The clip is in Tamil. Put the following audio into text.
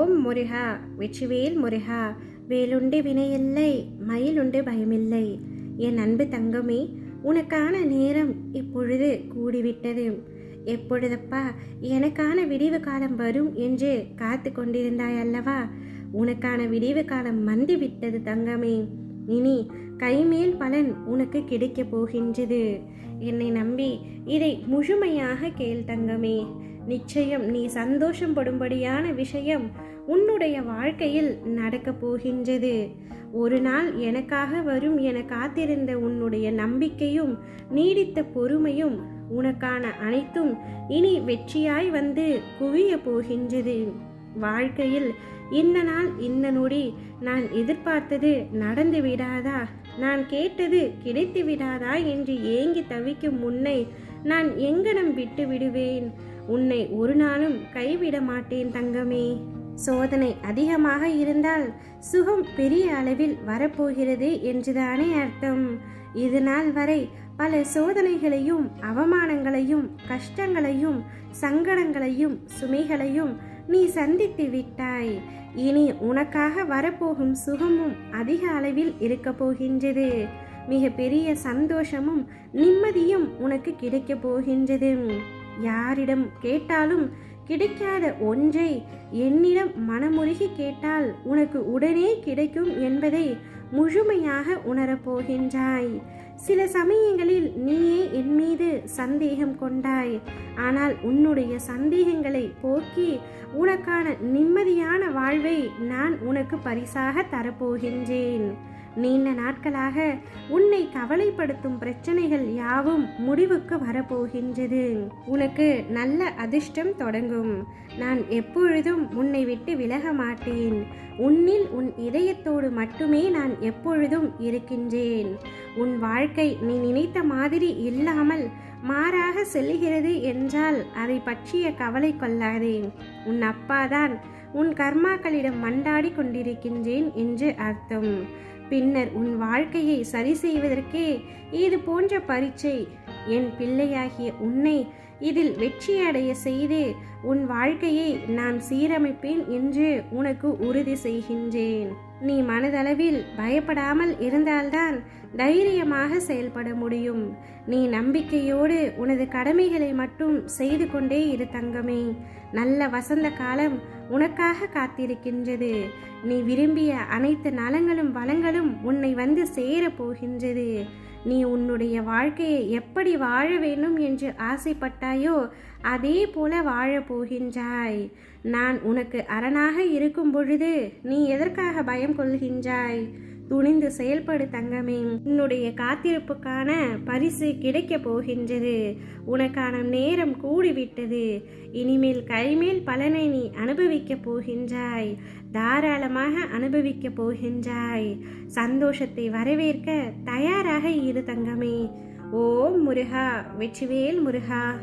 ஓம் முருகா வெற்றிவேல் முருகா வேலுண்டு வினையில்லை மயிலுண்டு பயமில்லை. என் அன்பு தங்கமே உனக்கான நேரம் இப்பொழுது கூடிவிட்டது. எப்பொழுதப்பா எனக்கான விடிவு காலம் வரும் என்று காத்து கொண்டிருந்தாய் அல்லவா? உனக்கான விடிவு காலம் வந்து விட்டது தங்கமே. இனி கைமேல் பலன் உனக்கு கிடைக்கப் போகின்றது. என்னை நம்பி இதை முழுமையாக கேள் தங்கமே. நிச்சயம் நீ சந்தோஷம் படும்படியான விஷயம் உன்னுடைய வாழ்க்கையில் நடக்கப் போகின்றது. ஒரு நாள் எனக்காக வரும் என காத்திருந்த உன்னுடைய நம்பிக்கையும் நீடித்த பொறுமையும் உனக்கான அனைத்தும் இனி வெற்றியாய் வந்து குவிய போகின்றது. வாழ்க்கையில் இந்த நாள் இந்த நொடி நான் எதிர்பார்த்தது நடந்து விடாதா? நான் கேட்டது கிடைத்து விடாதா? என்று ஏங்கி தவிக்கும் முன்னை நான் எங்கனம் விட்டு விடுவேன். உன்னை ஒரு நாளும் கைவிட மாட்டேன் தங்கமே. சோதனை அதிகமாக இருந்தால் சுகம் பெரிய அளவில் வரப்போகிறது என்றுதானே அர்த்தம். இது நாள் வரை பல சோதனைகளையும் அவமானங்களையும் கஷ்டங்களையும் சங்கடங்களையும் சுமைகளையும் நீ சந்தித்து விட்டாய். இனி உனக்காக வரப்போகும் சுகமும் அதிக அளவில் இருக்க போகின்றது. மிக பெரிய சந்தோஷமும் நிம்மதியும் உனக்கு கிடைக்கப் போகின்றது. யாரிடம் கேட்டாலும் கிடைக்காத ஒன்றை என்னிடம் மனமுருகி கேட்டால் உனக்கு உடனே கிடைக்கும் என்பதை முழுமையாக உணரப்போகின்றாய் சில சமயங்களில் நீயே என் மீது சந்தேகம் கொண்டாய். ஆனால் உன்னுடைய சந்தேகங்களை போக்கி உனக்கான நிம்மதியான வாழ்வை நான் உனக்கு பரிசாக தரப்போகின்றேன். நீண்ட நாட்களாக உன்னை கவலைப்படுத்தும் பிரச்சனைகள் யாவும் முடிவுக்கு வரப்போகின்றது. உனக்கு நல்ல அதிர்ஷ்டம் தொடங்கும். நான் எப்பொழுதும் உன்னை விட்டு விலக மாட்டேன். உன்னில் உன் இதயத்தோடு மட்டுமே நான் எப்பொழுதும் இருக்கின்றேன். உன் வாழ்க்கை நீ நினைத்த மாதிரி இல்லாமல் மாறாக செல்கிறது என்றால் அதை பற்றிய கவலை கொள்ளாதே. உன் அப்பாதான் உன் கர்மாக்களிடம் மண்டாடி கொண்டிருக்கின்றேன் என்று அர்த்தம். பின்னர் உன் வாழ்க்கையை சரி செய்வதற்கே இது போன்ற பரீட்சை என் பிள்ளையாகிய உன்னை இதில் வெற்றியடைய செய்து உன் வாழ்க்கையை நான் சீரமைப்பேன் என்று உனக்கு உறுதி செய்கின்றேன். நீ மனதளவில் பயப்படாமல் இருந்தால்தான் தைரியமாக செயல்பட முடியும். நீ நம்பிக்கையோடு உனது கடமைகளை மட்டும் செய்து கொண்டே இரு தங்கமே. நல்ல வசந்த காலம் உனக்காக காத்திருக்கின்றது. நீ விரும்பிய அனைத்து நலங்களும் வளங்களும் உன்னை வந்து சேரப் போகின்றது. நீ உன்னுடைய வாழ்க்கையை எப்படி வாழ வேண்டும் என்று ஆசைப்பட்டாயோ அதே போல வாழப் போகின்றாய். நான் உனக்கு அரணாக இருக்கும் பொழுது நீ எதற்காக பயம் கொள்கின்றாய்? துணிந்து செயல்படு தங்கமே. உன்னுடைய காத்திருப்புக்கான பரிசு கிடைக்கப் போகின்றது. உனக்கான நேரம் கூடிவிட்டது. இனிமேல் கைமேல் பலனை நீ அனுபவிக்கப் போகின்றாய். தாராளமாக அனுபவிக்கப் போகின்றாய். சந்தோஷத்தை வரவேற்க தயாராக இரு தங்கமே. ஓம் முருகா வெற்றிவேல் முருகா.